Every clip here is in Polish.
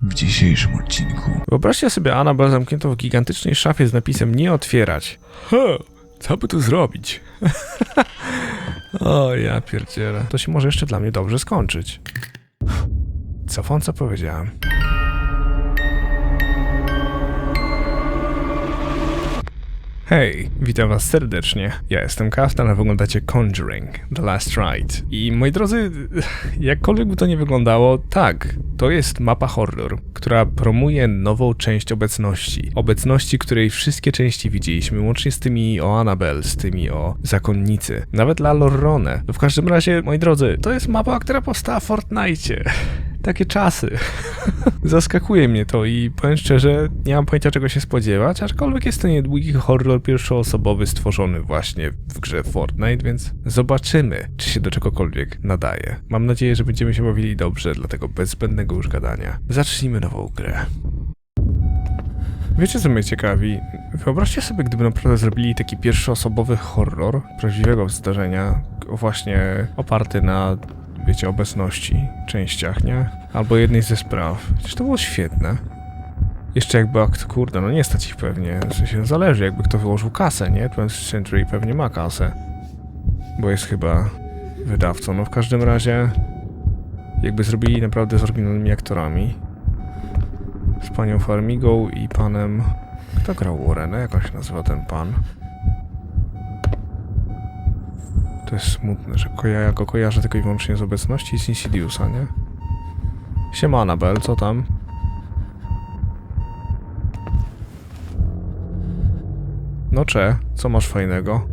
W dzisiejszym odcinku Wyobraźcie sobie Annabel zamkniętą w gigantycznej szafie z napisem nie otwierać. He, co by tu zrobić? o, ja pierdzielę. To się może jeszcze dla mnie dobrze skończyć. Co co powiedziałem? Hej, witam was serdecznie. Ja jestem Kaftan, a wy oglądacie Conjuring, The Last Ride. I moi drodzy, jakkolwiek by to nie wyglądało, tak, to jest mapa horror, która promuje nową część obecności. Obecności, której wszystkie części widzieliśmy, łącznie z tymi o Annabelle, z tymi o Zakonnicy, nawet La Lorrone. W każdym razie, moi drodzy, to jest mapa, która powstała w Fortnite. Takie czasy. Zaskakuje mnie to i powiem szczerze, nie mam pojęcia czego się spodziewać, aczkolwiek jest to niedługi horror pierwszoosobowy stworzony właśnie w grze Fortnite, więc zobaczymy, czy się do czegokolwiek nadaje. Mam nadzieję, że będziemy się bawili dobrze, dlatego bez zbędnego już gadania. Zacznijmy nową grę. Wiecie co mnie ciekawi? Wyobraźcie sobie, gdyby naprawdę zrobili taki pierwszoosobowy horror prawdziwego zdarzenia, właśnie oparty na wiecie, obecności, częściach, nie? Albo jednej ze spraw. Przecież to było świetne. Jeszcze jakby akt, kurde, no nie stać ich pewnie, w sensie zależy, jakby kto wyłożył kasę, nie? 20th Century pewnie ma kasę, bo jest chyba wydawcą. No w każdym razie, jakby zrobili naprawdę z oryginalnymi aktorami, z panią Farmigą i panem, kto grał Warrena, jak on się nazywa ten pan? To jest smutne, że koja, ja go kojarzę tylko i wyłącznie z obecności z nie? Siema Anabel, co tam? No cze, co masz fajnego?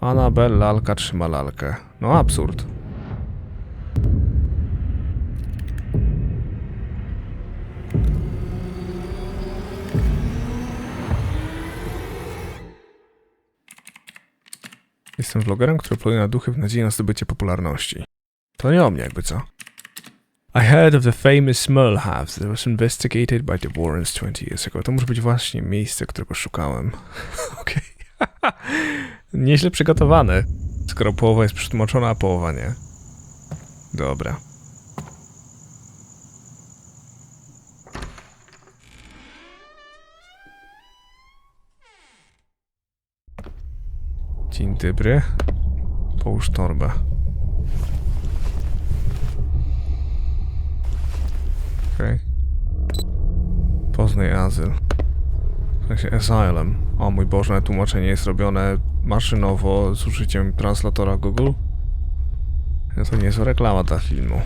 Anabel lalka trzyma lalkę. No absurd. Jestem vlogerem, który poluje na duchy w nadziei na zdobycie popularności. To nie o mnie jakby co. I heard of the famous Smurl House that was investigated by the Warrens 20 years ago. To może być właśnie miejsce, którego szukałem. Okej. Nieźle przygotowane. Skoro połowa jest przetłumaczona, a połowa nie. Dobra. Dzień dobry. Połóż torbę. Okej. Poznaj azyl. W sensie asylum. O mój Boże, tłumaczenie jest robione maszynowo z użyciem translatora Google. No to niezła reklama dla filmu.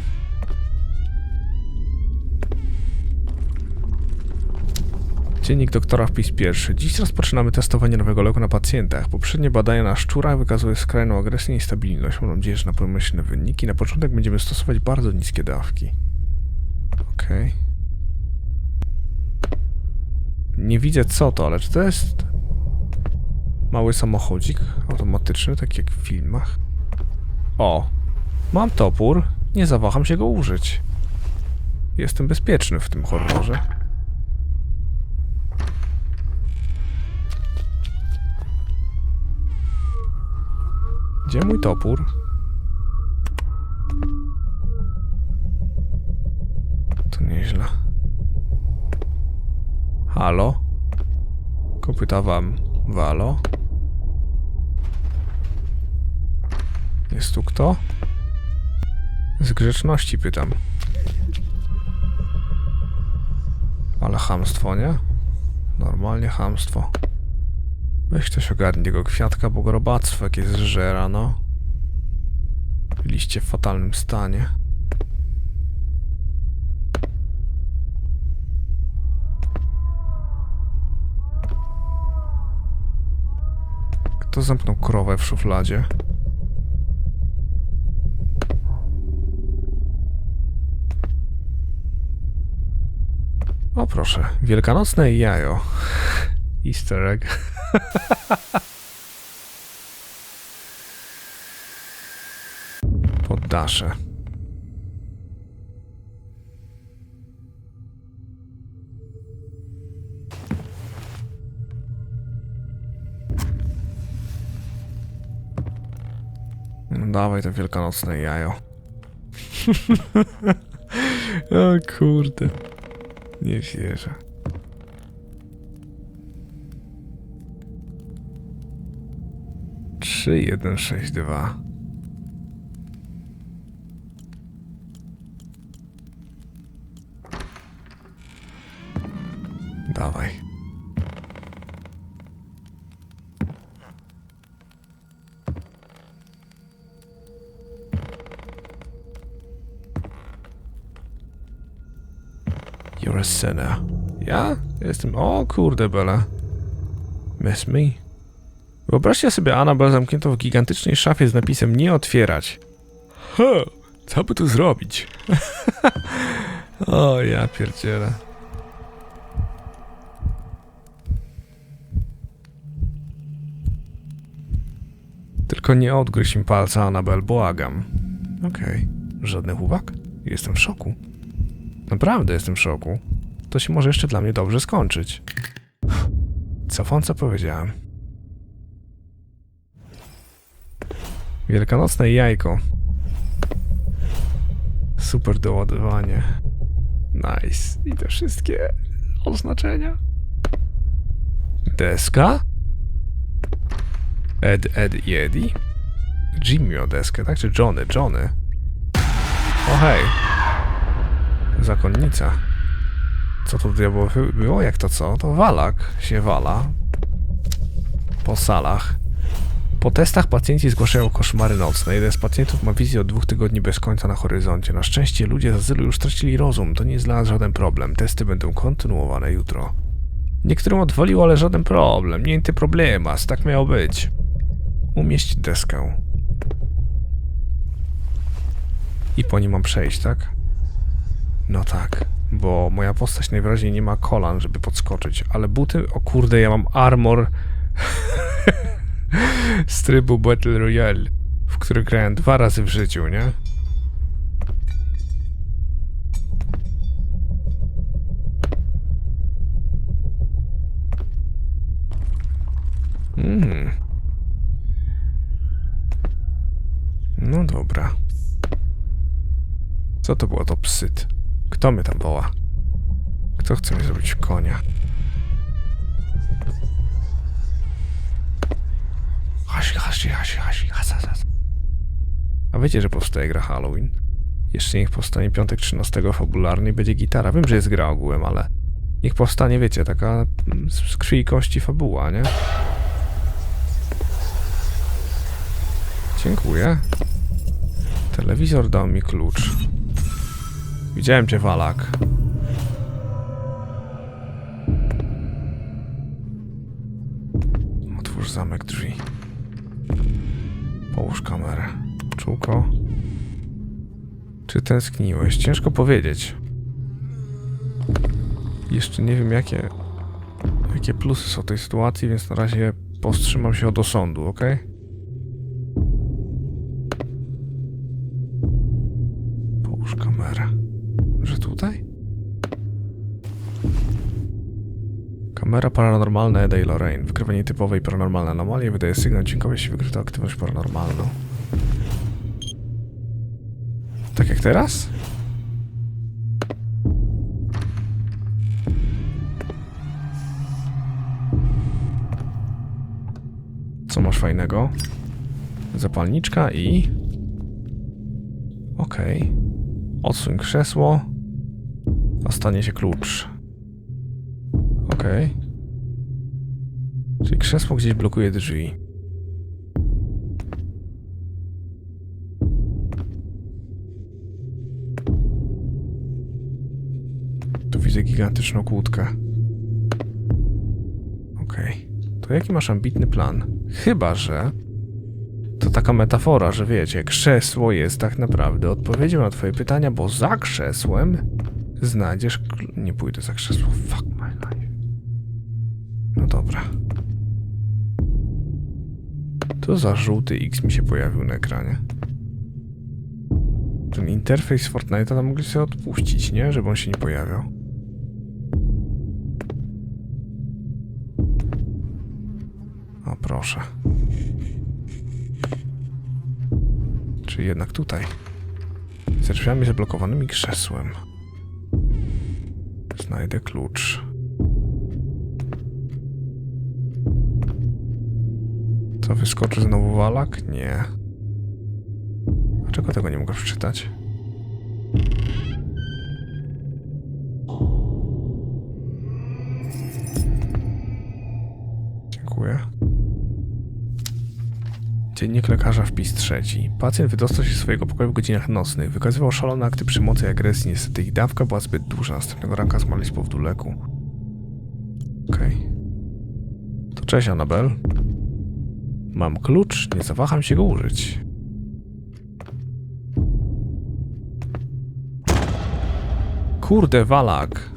Dziennik doktora wpis pierwszy. Dziś rozpoczynamy testowanie nowego leku na pacjentach. Poprzednie badania na szczurach wykazują skrajną agresję i niestabilność. Mam nadzieję, że na pomyślne wyniki. Na początek będziemy stosować bardzo niskie dawki. Okej. Nie widzę co to, ale czy to jest mały samochodzik automatyczny, tak jak w filmach? O, mam topór. Nie zawaham się go użyć. Jestem bezpieczny w tym horrorze. Gdzie mój topór? To nieźle. Halo? Kopyta wam walo? Jest tu kto? Z grzeczności pytam. Ale chamstwo, nie? Normalnie chamstwo. Weź ktoś ogarnie tego kwiatka, bo go robactwo zżera, no. Liście w fatalnym stanie. Kto zamknął krowę w szufladzie? O proszę, wielkanocne jajo. Easter egg. Poddasze. No dawaj to wielkanocne jajo. o kurde. Nie wierzę. Trzy, jeden, sześć, dwa. Dawaj. You're a sinner. Ja? Jestem... O kurde bela. Miss me? Wyobraźcie sobie Annabel zamkniętą w gigantycznej szafie z napisem nie otwierać. Ho, co by tu zrobić? o, ja pierdzielę. Tylko nie odgryź mi palca, Annabel, błagam. Okej, żadnych uwag? Jestem w szoku. Naprawdę jestem w szoku. To się może jeszcze dla mnie dobrze skończyć. Co co powiedziałem? Wielkanocne jajko. Super doładowanie. Nice. I te wszystkie oznaczenia. Deska? Ed, Ed i Eddie? Jimmy miał deskę, tak? Czy Johnny? Johnny. O hej. Zakonnica. Co to diabło było? Jak to co? To walak się wala. Po salach. Po testach pacjenci zgłaszają koszmary nocne. Jeden z pacjentów ma wizję od dwóch tygodni bez końca na horyzoncie. Na szczęście ludzie z azylu już stracili rozum. To nie jest dla nas żaden problem. Testy będą kontynuowane jutro. Niektórym odwaliło, ale żaden problem. Nie ty problemas. Tak miało być. Umieść deskę. I po nim mam przejść, tak? No tak, bo moja postać najwyraźniej nie ma kolan, żeby podskoczyć, ale buty, o kurde, ja mam armor z trybu Battle Royale, w który grałem dwa razy w życiu, nie? Mm. No dobra. Co to było to psyt? Kto mnie tam woła? Kto chce mi zrobić konia? Hasi, hasi, hasi, hasi, hasa, hasa. A wiecie, że powstaje gra Halloween? Jeszcze niech powstanie piątek 13 fabularny i będzie gitara. Wiem, że jest gra ogółem, ale niech powstanie, wiecie, taka z krwi i kości fabuła, nie? Dziękuję. Telewizor dał mi klucz. Widziałem cię, Walak. Otwórz zamek drzwi. Połóż kamerę. Czułko. Czy tęskniłeś? Ciężko powiedzieć. Jeszcze nie wiem, jakie, jakie plusy są tej sytuacji, więc na razie powstrzymam się od osądu, ok? Połóż kamerę. Że tutaj? Kamera paranormalna Eda i Lorraine. Wykrywa nietypowe i paranormalne anomalie. Wydaje sygnał dźwiękowy, jeśli wykryto aktywność paranormalną. Tak jak teraz? Co masz fajnego? Zapalniczka i... Okej. Odsuń krzesło. A stanie się klucz. Okej. Czyli krzesło gdzieś blokuje drzwi. Tu widzę gigantyczną kłódkę. Okej. To jaki masz ambitny plan? Chyba, że... To taka metafora, że wiecie, krzesło jest tak naprawdę odpowiedzią na twoje pytania, bo za krzesłem znajdziesz... Nie pójdę za krzesło. Fuck To za żółty X mi się pojawił na ekranie. Ten interfejs Fortnite'a tam mogli sobie odpuścić, nie? Żeby on się nie pojawiał. O proszę. Czy jednak tutaj? Za drzwiami zablokowanymi krzesłem. Znajdę klucz. Co, wyskoczy znowu walak? Nie. Dlaczego tego nie mogę przeczytać? Dziękuję. Dziennik lekarza wpis trzeci. Pacjent wydostał się z swojego pokoju w godzinach nocnych. Wykazywał szalone akty przemocy i agresji. Niestety ich dawka była zbyt duża. Następnego ranka zmarli z powodu leku. Okej. To cześć, Anabel. Mam klucz, nie zawaham się go użyć. Kurde, walak.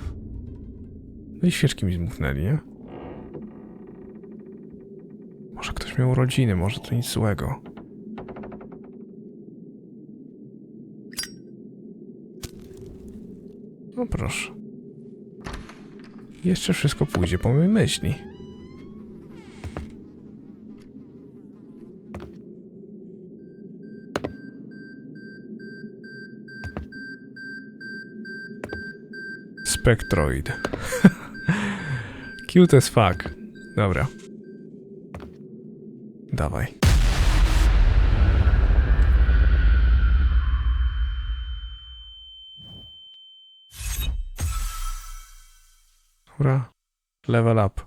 No i świeczki mi zmuchnęli, nie? Może ktoś miał urodziny, może to nic złego. No proszę. Jeszcze wszystko pójdzie po mojej myśli. Spectroid. Cute as fuck. Dobra. Dawaj. Dobra. Level up.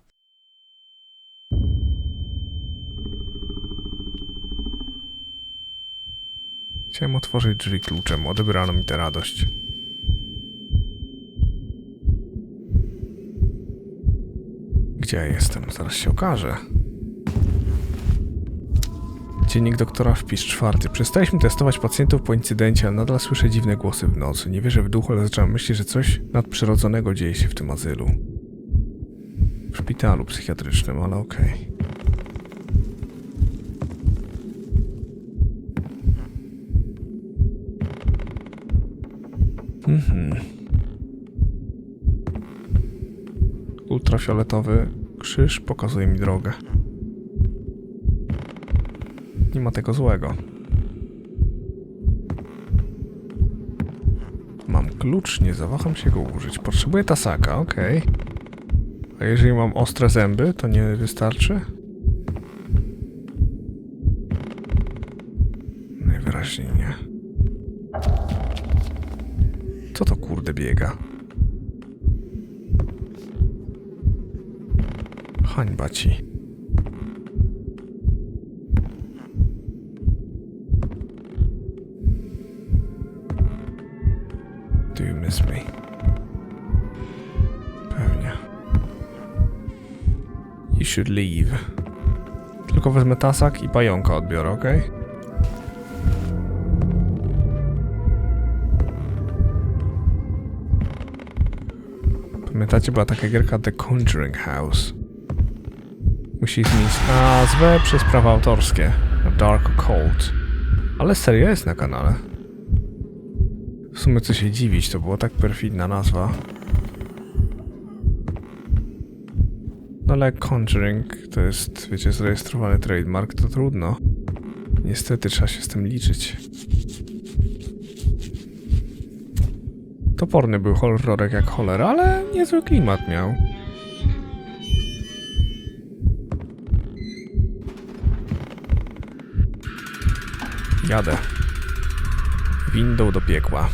Chciałem otworzyć drzwi kluczem, odebrano mi tę radość. Gdzie ja jestem? Zaraz się okaże. Dziennik doktora wpis czwarty. Przestaliśmy testować pacjentów po incydencie, ale nadal słyszę dziwne głosy w nocy. Nie wierzę w duchu, ale zacząłem myśleć, że coś nadprzyrodzonego dzieje się w tym azylu. W szpitalu psychiatrycznym, ale okej. Mhm. Ultrafioletowy krzyż pokazuje mi drogę. Nie ma tego złego. Mam klucz, nie zawaham się go użyć. Potrzebuję tasaka, okej. A jeżeli mam ostre zęby, to nie wystarczy? Najwyraźniej nie. Co to kurde biega? Hańba ci. Do you miss me? Pewnie. You should leave. Tylko wezmę tasak i pająka odbiorę, ok? Pamiętacie, była taka gierka The Conjuring House. Musi zmienić nazwę przez prawa autorskie. Dark Occult. Ale seria jest na kanale. W sumie co się dziwić, to była tak perfidna nazwa. No ale Conjuring to jest, wiecie, zarejestrowany trademark, to trudno. Niestety trzeba się z tym liczyć. Toporny był horrorek jak cholera, ale niezły klimat miał. Jadę. Windą do piekła.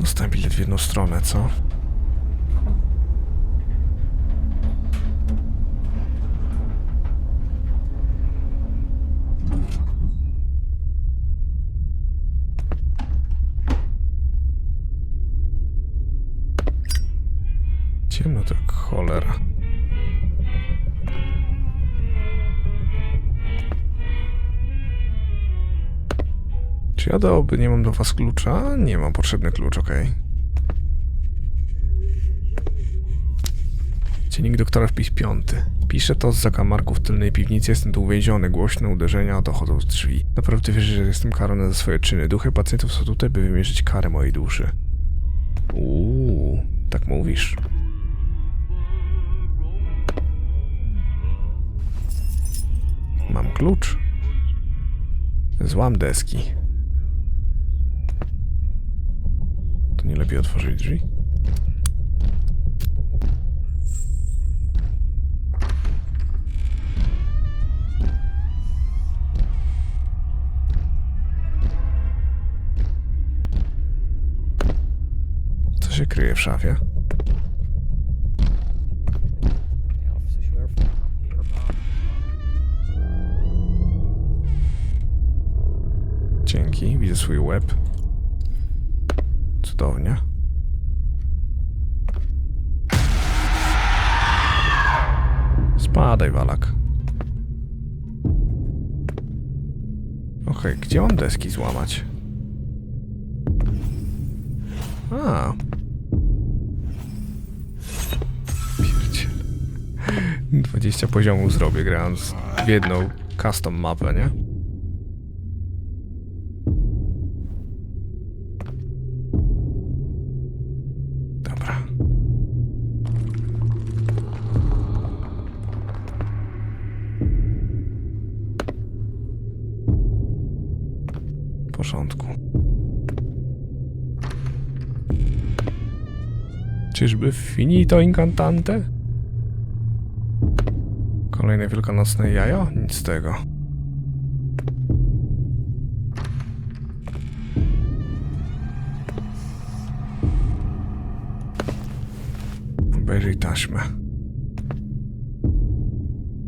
Dostałem bilet w jedną stronę, co? Czy ja do oby nie mam do was klucza? Nie mam potrzebny klucz, okej. Dziennik doktora wpis piąty. Piszę to z zakamarków tylnej piwnicy, jestem tu uwięziony, głośne uderzenia dochodzą z drzwi. Naprawdę wierzę, że jestem karany za swoje czyny. Duchy pacjentów są tutaj, by wymierzyć karę mojej duszy. Uuu, tak mówisz. Mam klucz. Złam deski. To nie lepiej otworzyć drzwi? Co się kryje w szafie? Dzięki, widzę swój łeb. Cudownie. Spadaj, walak. Okej, gdzie mam deski złamać? A. Pierdziel. 20 poziomów zrobię grając w jedną custom mapę, nie? Porządku. Czyżby finito incantante? Kolejne wielkanocne jajo? Nic z tego. Obejrzyj taśmę.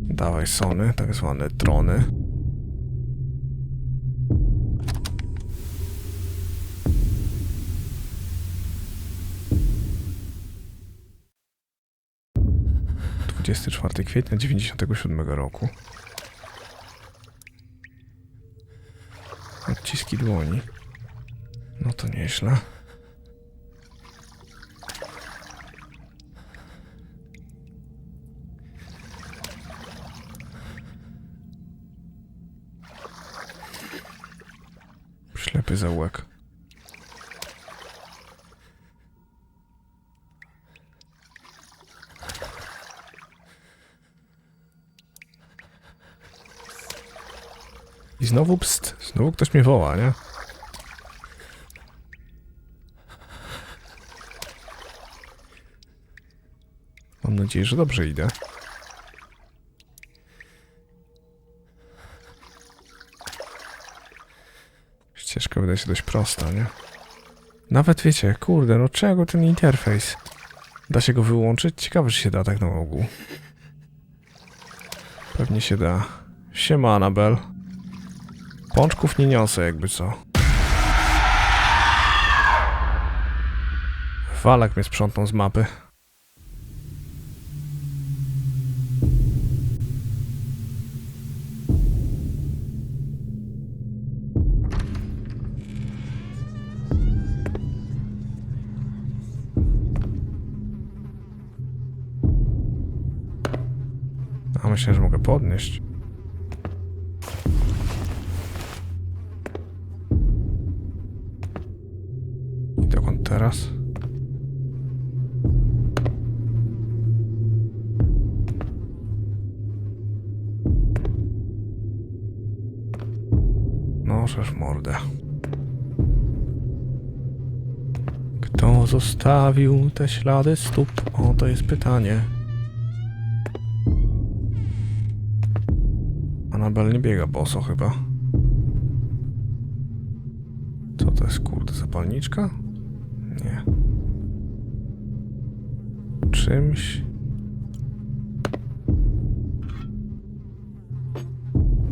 Dawaj sony, tak zwane trony. Dwudziesty czwarty kwietnia dziewięćdziesiątego siódmego roku. Odciski dłoni. No to nieźle. Ślepy zaułek. I znowu pst, znowu ktoś mnie woła, nie? Mam nadzieję, że dobrze idę. Ścieżka wydaje się dość prosta, nie? Nawet wiecie, kurde, no czego ten interfejs? Da się go wyłączyć? Ciekawe, czy się da tak na ogół. Pewnie się da. Siema, Anabel. Pączków nie niosę, jakby co. Walak mnie sprzątnął z mapy. Teraz? Nożesz mordę. Kto zostawił te ślady stóp? O, to jest pytanie. Anabel nie biega boso chyba. Co to jest, kurde, zapalniczka? Czymś...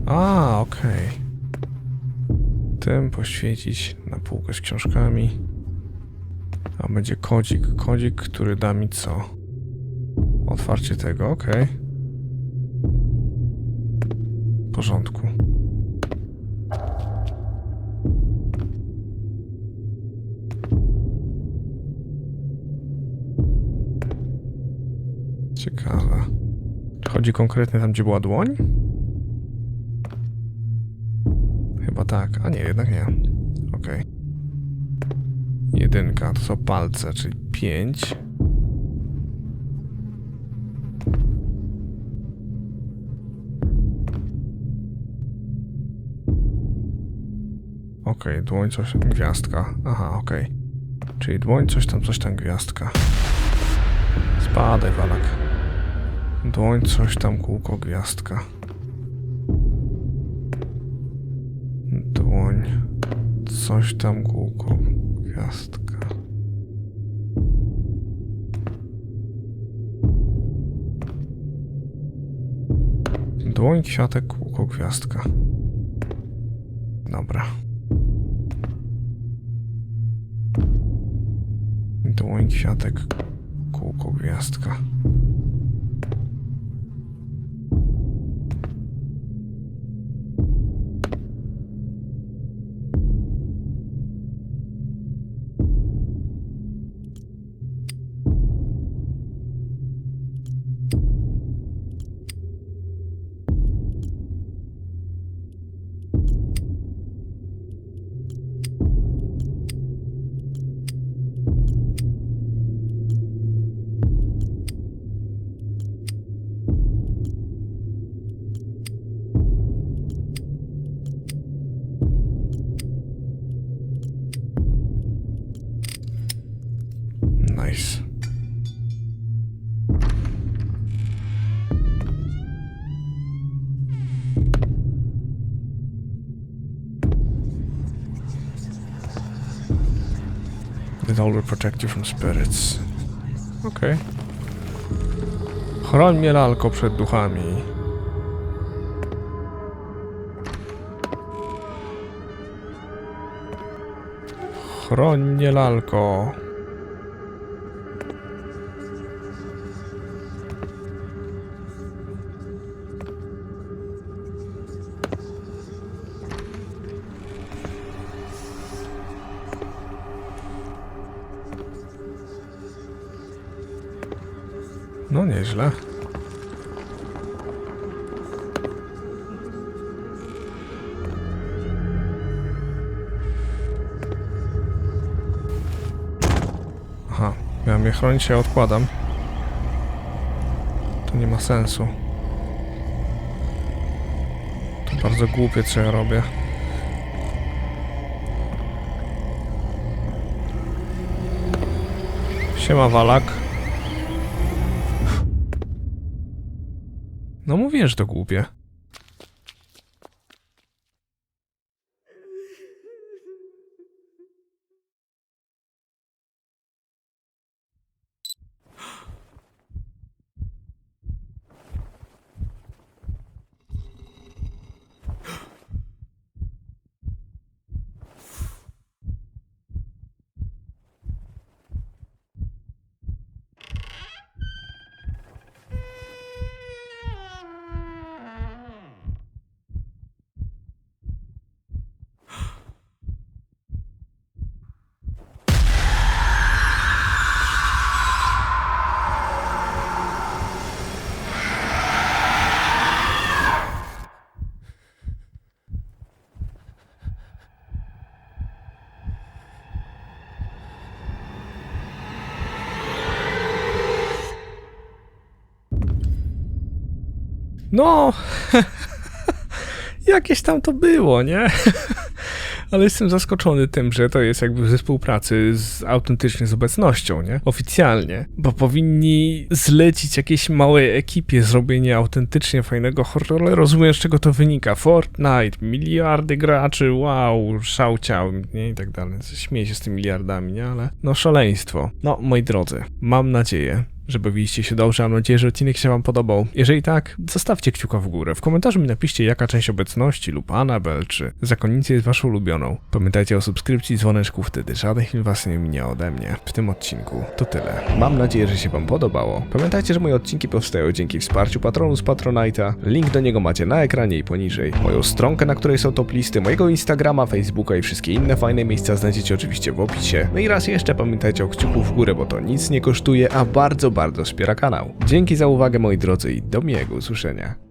A, okej. Tym poświecić na półkę z książkami. A będzie kodzik, kodzik, który da mi co? Otwarcie tego, okej. W porządku. Ciekawe. Chodzi konkretnie tam, gdzie była dłoń? Chyba tak. A nie, jednak nie. Okej. Jedynka to są palce, czyli pięć. Okej, dłoń coś, gwiazdka. Aha, okej. Czyli dłoń, coś tam, coś tam, gwiazdka. Spadaj, walak. Dłoń, coś tam, kółko, gwiazdka. Dłoń, coś tam, kółko, gwiazdka. Dłoń, kwiatek, kółko, gwiazdka. Dobra. Dłoń, kwiatek, kółko, gwiazdka. It will protect you from spirits. Okej. Chroń mnie lalko przed duchami. Chroń mnie lalko. Nieźle. Aha, miałem je chronić, ja odkładam. To nie ma sensu. To bardzo głupie, co ja robię. Siema, Walak. No mówię, że to głupie. No, jakieś tam to było, nie? Ale jestem zaskoczony tym, że to jest jakby we współpracy z autentycznie z obecnością, nie? Oficjalnie. Bo powinni zlecić jakiejś małej ekipie zrobienie autentycznie fajnego horroru, rozumiem z czego to wynika. Fortnite, miliardy graczy, wow, szałciał, nie? I tak dalej. Śmieję się z tymi miliardami, nie? Ale no szaleństwo. No, moi drodzy, mam nadzieję, że bawiliście się dobrze. Mam nadzieję, że odcinek się Wam podobał. Jeżeli tak, zostawcie kciuka w górę. W komentarzu mi napiszcie, jaka część obecności lub Anabel czy zakonnicy jest Waszą ulubioną. Pamiętajcie o subskrypcji i dzwoneczku, wtedy żaden film Was nie minie ode mnie. W tym odcinku to tyle. Mam nadzieję, że się Wam podobało. Pamiętajcie, że moje odcinki powstają dzięki wsparciu patronu z Patronite'a. Link do niego macie na ekranie i poniżej. Moją stronkę, na której są top listy, mojego Instagrama, Facebooka i wszystkie inne fajne miejsca znajdziecie oczywiście w opisie. No i raz jeszcze pamiętajcie o kciuku w górę, bo to nic nie kosztuje, a bardzo, bardzo wspiera kanał. Dzięki za uwagę moi drodzy i do miłego usłyszenia.